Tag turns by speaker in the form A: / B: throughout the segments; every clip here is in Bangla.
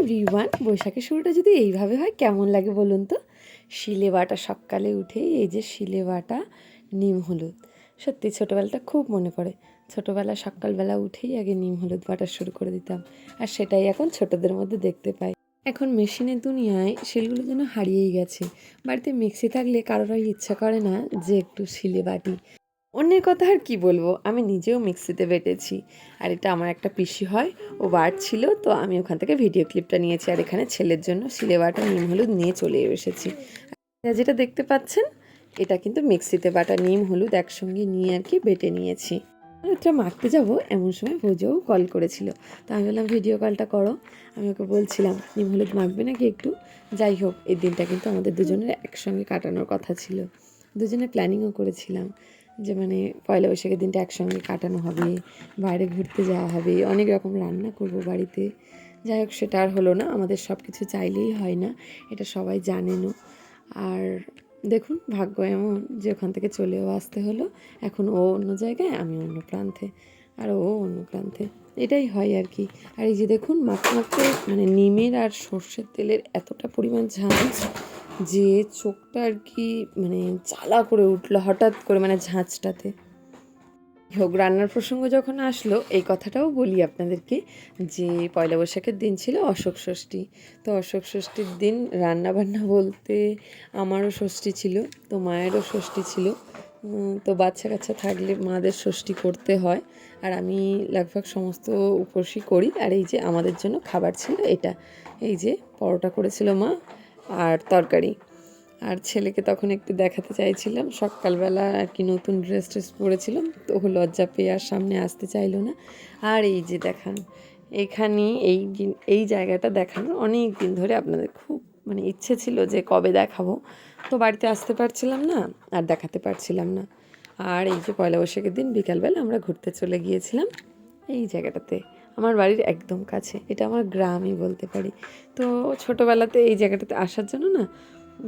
A: এভরিওয়ান বৈশাখের শুরুটা যদি এইভাবে হয়, কেমন লাগে বলুন তো? শিলে বাটা, সকালে উঠেই এই যে শিলে বাটা, নিম হলুদ। সত্যি ছোটোবেলাটা খুব মনে পড়ে। ছোটোবেলা, সকালবেলা উঠেই আগে নিম হলুদ বাটা শুরু করে দিতাম। আর সেটাই এখন ছোটদের মধ্যে দেখতে পাই। এখন মেশিনের দুনিয়ায় শিলগুলো যেন হারিয়েই গেছে। বাড়িতে মিক্সি থাকলে কারোর ইচ্ছা করে না যে একটু শিলে বাটি। অন্যের কথা আর কি বলব? আমি নিজেও মিক্সিতে বেটেছি। আর এটা আমার একটা পিসি হয়, ও বার ছিল, তো আমি ওখান থেকে ভিডিও ক্লিপটা নিয়েছি। আর এখানে ছেলের জন্য শিলে বাটা নিম হলুদ নিয়ে চলে এসেছি। যেটা দেখতে পাচ্ছেন, এটা কিন্তু মিক্সিতে বাটা নিম হলুদ একসঙ্গে নিয়ে আর কি বেটে নিয়েছি। এটা মাখতে যাব, এমন সময় ভোজও কল করেছিল। তো আমি বললাম, ভিডিও কলটা করো। আমি ওকে বলছিলাম, নিম হলুদ মাখবে নাকি একটু? যাই হোক, এই দিনটা কিন্তু আমাদের দুজনের একসঙ্গে কাটানোর কথা ছিল। দুজনে প্ল্যানিংও করেছিলাম। যে মানে পয়লা বৈশাখের দিনটা একসঙ্গে কাটানো হবে, বাইরে ঘুরতে যাওয়া হবে, অনেক রকম রান্না করব বাড়িতে। যাই হোক, সেটা আর হলো না, আমাদের সব কিছু চাইলেই হয় না, এটা সবাই জানেনও। আর দেখুন, ভাগ্য এমন যে ওখান থেকে চলেও আসতে হলো, এখন ও অন্য জায়গায়, আমি অন্য প্রান্তে, আর ও অন্য প্রান্তে। এটাই হয় আর কি। আর এই যে দেখুন মাখতে মাখতে মানে নিমের আর সর্ষের তেলের এতটা পরিমাণ ঝাঁঝ যে চোখটা আর কি মানে জ্বালা করে উঠল হঠাৎ করে মানে ঝাঁঝটাতে। হোক, রান্নার প্রসঙ্গ যখন আসলো, এই কথাটাও বলি আপনাদেরকে যে পয়লা বৈশাখের দিন ছিল অশোক ষষ্ঠী। তো অশোক ষষ্ঠীর দিন রান্না বান্না বলতে আমারও ষষ্ঠী ছিল, তো মায়েরও ষষ্ঠী ছিল। তো বাচ্চা কাচ্চা থাকলে মাদের ষষ্ঠী করতে হয়। আর আমি লাগভাগ সমস্ত উপসই করি। আর এই যে আমাদের জন্য খাবার ছিল এটা। এই যে পরোটা করেছিল মা আর তরকারি। আর ছেলেকে তখন একটু দেখাতে চাইছিলাম। সকালবেলা আর কি নতুন ড্রেস ট্রেস পরেছিলাম। তো লজ্জা পেয়ে আর সামনে আসতে চাইলো না। আর এই যে দেখান, এখানে এই এই জায়গাটা দেখানোর অনেক দিন ধরে আপনাদের খুব মানে ইচ্ছে ছিল যে কবে দেখাবো। তো বাড়িতে আসতে পারছিলাম না, আর দেখাতে পারছিলাম না। আর এই যে পয়লা বৈশাখের দিন বিকালবেলা আমরা ঘুরতে চলে গিয়েছিলাম এই জায়গাটাতে। আমার বাড়ির একদম কাছে। এটা আমার গ্রামই বলতে পারি। তো ছোটোবেলাতে এই জায়গাটাতে আসার জন্য না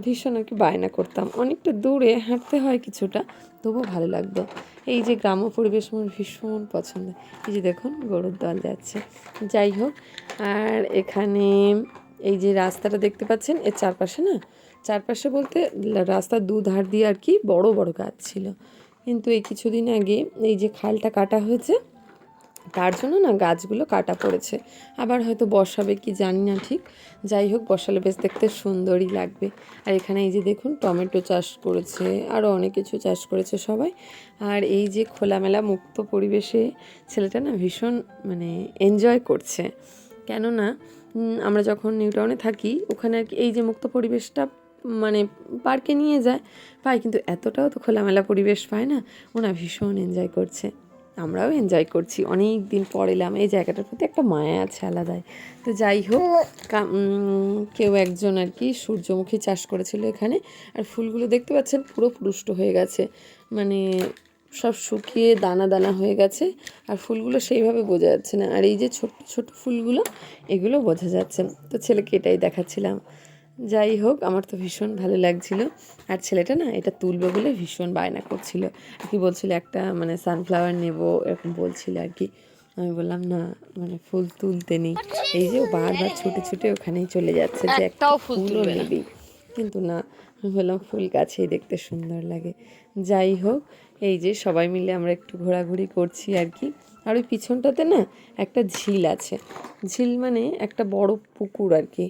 A: ভীষণ আর কি বায়না করতাম। অনেকটা দূরে হাঁটতে হয় কিছুটা, তবুও ভালো লাগতো। এই যে গ্রাম্য পরিবেশ আমার ভীষণ পছন্দ। এই যে দেখুন, গরুর দল যাচ্ছে। যাই হোক, আর এখানে এই যে রাস্তাটা দেখতে পাচ্ছেন, এর চারপাশে না, চারপাশে বলতে রাস্তার দুধার দিয়ে আর কি বড় বড় গাছ ছিল। কিন্তু এই কিছুদিন আগে এই যে খালটা কাটা হয়েছে তার জন্য না গাছগুলো কাটা পড়েছে। আবার হয়তো বসাবে, কি জানি না ঠিক। যাই হোক, বসালে বেশ দেখতে সুন্দরই লাগবে। আর এখানে এই যে দেখুন, টমেটো চাষ করেছে আরও অনেক কিছু চাষ করেছে সবাই। আর এই যে খোলামেলা মুক্ত পরিবেশে ছেলেটা না ভীষণ মানে এনজয় করছে। কেননা আমরা যখন নিউ টাউনে থাকি, ওখানে আর কি এই যে মুক্ত পরিবেশটা মানে পার্কে নিয়ে যায়, পায়। কিন্তু এতটাও তো খোলামেলা পরিবেশ পায় না, ওনা ভীষণ এনজয় করছে। আমরাও এনজয় করছি। অনেক দিন পর এলাম, এই জায়গাটার প্রতি একটা মায়া আছে আলাদাই। তো যাই হোক কেউ একজন আর কি সূর্যমুখী চাষ করেছিল এখানে, আর ফুলগুলো দেখতে পাচ্ছেন পুরো পুষ্ট হয়ে গেছে। মানে সব শুকিয়ে দানা দানা হয়ে গেছে, আর ফুলগুলো সেইভাবে বোঝা যাচ্ছে না। আর এই যে ছোট ছোট ফুলগুলো, এগুলো বোঝা যাচ্ছে তো ছেলেকে এটাই দেখাচ্ছিলাম। যাই হোক আমার তো ভীষণ ভালো লাগছিল। আর ছেলেটা না এটা তুলবে বলে ভীষণ বায়না করছিল। আর কি বলছিল একটা মানে সানফ্লাওয়ার নেব এরকম বলছিল আর কি। আমি বললাম না মানে ফুল তুলতে নেই। এই যে ও বারবার ছুটে ছুটে ওখানেই চলে যাচ্ছে যে একটা
B: একটাও ফুল
A: নেবি কিন্তু না আমি বললাম ফুল গাছেই দেখতে সুন্দর লাগে। যাই হোক এই যে সবাই মিলে আমরা একটু ঘোরাঘুরি করছি আর কি। আর ওই পিছনটাতে না একটা ঝিল আছে। ঝিল মানে একটা বড় পুকুর আর কি।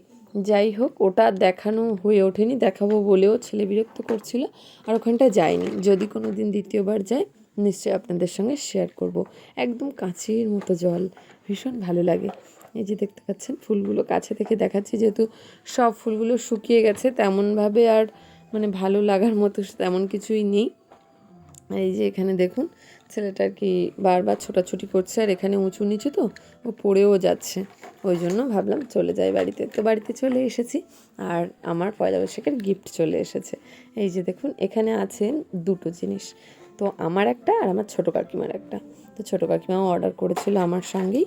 A: যাই হোক, ওটা দেখানো হয়ে ওঠেনি, দেখাবো বলেও ছেলে বিরক্ত করছিল আর ওখানটা যায়নি। যদি কোনো দিন দ্বিতীয়বার যায়, নিশ্চয়ই আপনাদের সঙ্গে শেয়ার করব। একদম কাছের মতো জল, ভীষণ ভালো লাগে। এই যে দেখতে পাচ্ছেন, ফুলগুলো কাছে থেকে দেখাচ্ছি, যেহেতু সব ফুলগুলো শুকিয়ে গেছে, তেমনভাবে আর মানে ভালো লাগার মতো তেমন কিছুই নেই। এই যে এখানে দেখুন ছেলেটা কি বারবার ছোটাছুটি করছে আর এখানে উঁচু নিচু তো, ও পড়েও যাচ্ছে। ওই জন্য ভাবলাম চলে যাই বাড়িতে। তো বাড়িতে চলে এসেছি আর আমার পয়লা বৈশাখের গিফট চলে এসেছে। এই যে দেখুন, এখানে আছে দুটো জিনিস। তো আমার একটা আর আমার ছোটো কাকিমার একটা। তো ছোটো কাকিমাও অর্ডার করেছিল আমার সঙ্গেই।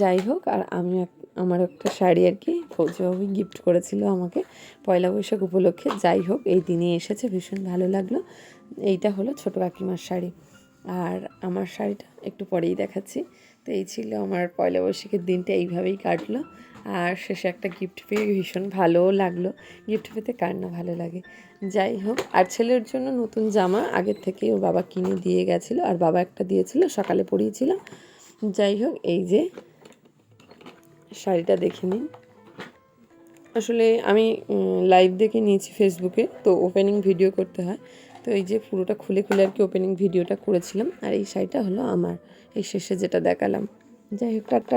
A: যাই হোক, আর আমি আমার একটা শাড়ি আর কি ফৌজবাবু গিফট করেছিল আমাকে পয়লা বৈশাখ উপলক্ষে। যাই হোক, এই দিনে এসেছে, ভীষণ ভালো লাগল। এইটা হলো ছোটো কাকিমার শাড়ি। আর আমার শাড়িটা একটু পরেই দেখাচ্ছি। তো এই ছিল আমার পয়লা বৈশাখের দিনটা, এইভাবেই কাটলো। আর শেষে একটা গিফট পেয়ে ভীষণ ভালোও লাগল। গিফট পেতে কার না ভালো লাগে? যাই হোক, আর ছেলের জন্য নতুন জামা আগের থেকেই ওর বাবা কিনে দিয়ে গেছিল আর বাবা একটা দিয়েছিল, সকালে পরিয়েছিল। যাই হোক, এই যে শাড়িটা দেখে নিন। আসলে আমি লাইভ দেখে নিয়েছি ফেসবুকে তো ওপেনিং ভিডিও করতে হয়। তো এই যে পুরোটা খুলে খুলে আর কি ওপেনিং ভিডিওটা করেছিলাম, আর এই শাড়িটা হলো আমার। এই শেষে যেটা দেখালাম। যাই হোক, টাটা।